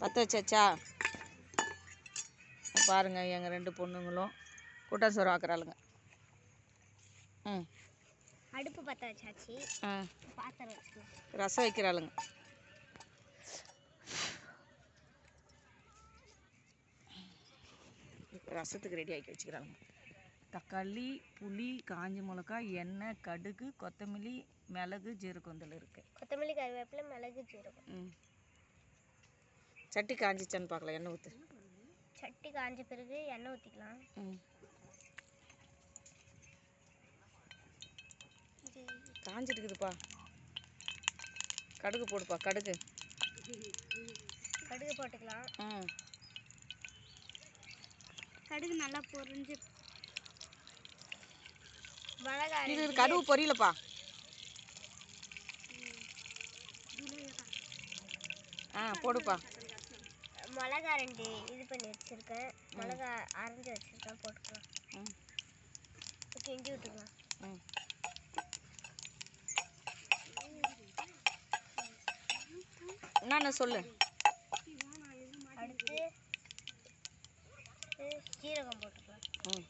பற்ற வச்சாச்சா? பாருங்க எங்கள் ரெண்டு பொண்ணுங்களும் கூட்டம் சோறு ஆக்குறாளுங்க. ம். அடுப்பு பற்ற வச்சாச்சு. ஆ. பாத்திரம் ரசம் வைக்கிறாளுங்க. ரசத்துக்கு ரெடி ஆக்கி வச்சுக்கிறாங்க தக்காளி புளி காஞ்ச மிளகா எண்ணெய் கடுகு கொத்தமல்லி மிளகு ஜீரகந்தல் இருக்கு. கொத்தமல்லி கருவேப்பிலை மிளகு ஜீரகம் ம். சட்டி காஞ்சிச்சான்னு பார்க்கலாம் எண்ணெய் ஊற்று சட்டி காஞ்ச பிறகு எண்ணெய் ஊற்றிக்கலாம் இருக்குதுப்பா கடுகு போடுப்பா கடுகு. கடுகு போட்டுக்கலாம். ம் கடுகு நல்லா பொரிஞ்சு மிளகா இது இது கடுகு பொரியலப்பா. ஆ போடுப்பா. மிளகா ரெண்டு இது பண்ணி வச்சுருக்கேன். மிளகா அரைஞ்சி வச்சுருக்கேன் போட்டுக்கலாம். கிண்டி விட்டுக்கலாம். என்னென்ன சொல்லு. அடுத்து இது ஜீரகம் போட்டுக்கலாம். ம்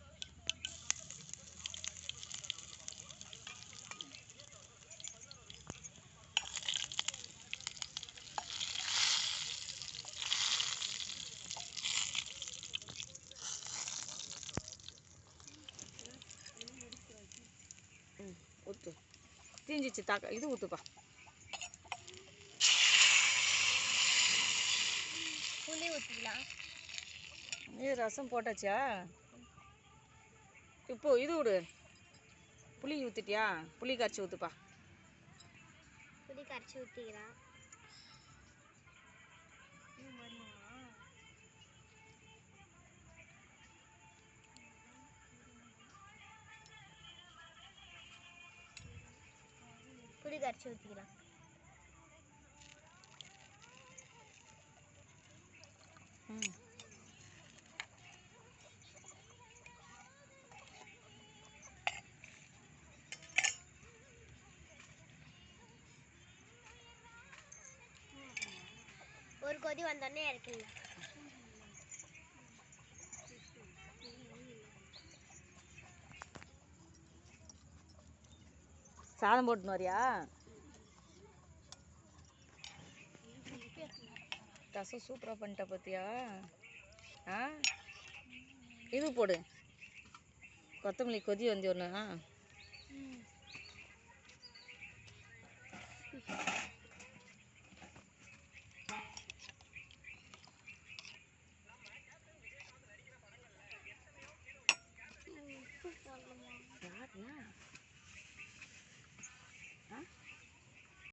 ம் ஊற்று தீஞ்சிச்சு தாக்க இது ஊற்றுப்பா புளி ஊற்றிக்கலாம் இது ரசம் போட்டாச்சா இப்போ இது விடு புளி ஊற்றிட்டியா புளி கரைச்சி ஊற்றுப்பா புளி கரைச்சி ஊற்றிக்கலாம் புளி கரைச்சி ஊற்றிக்கலாம் ஒரு கொதி வந்தோடனே இறக்கிடலாம். சாதம் போட்டு வரியா? ரசம் சூப்பராக பண்ணிட்ட பார்த்தியா ஆ? இது போடு. கொத்தமல்லி கொதி வந்து ஒன்று Yeah.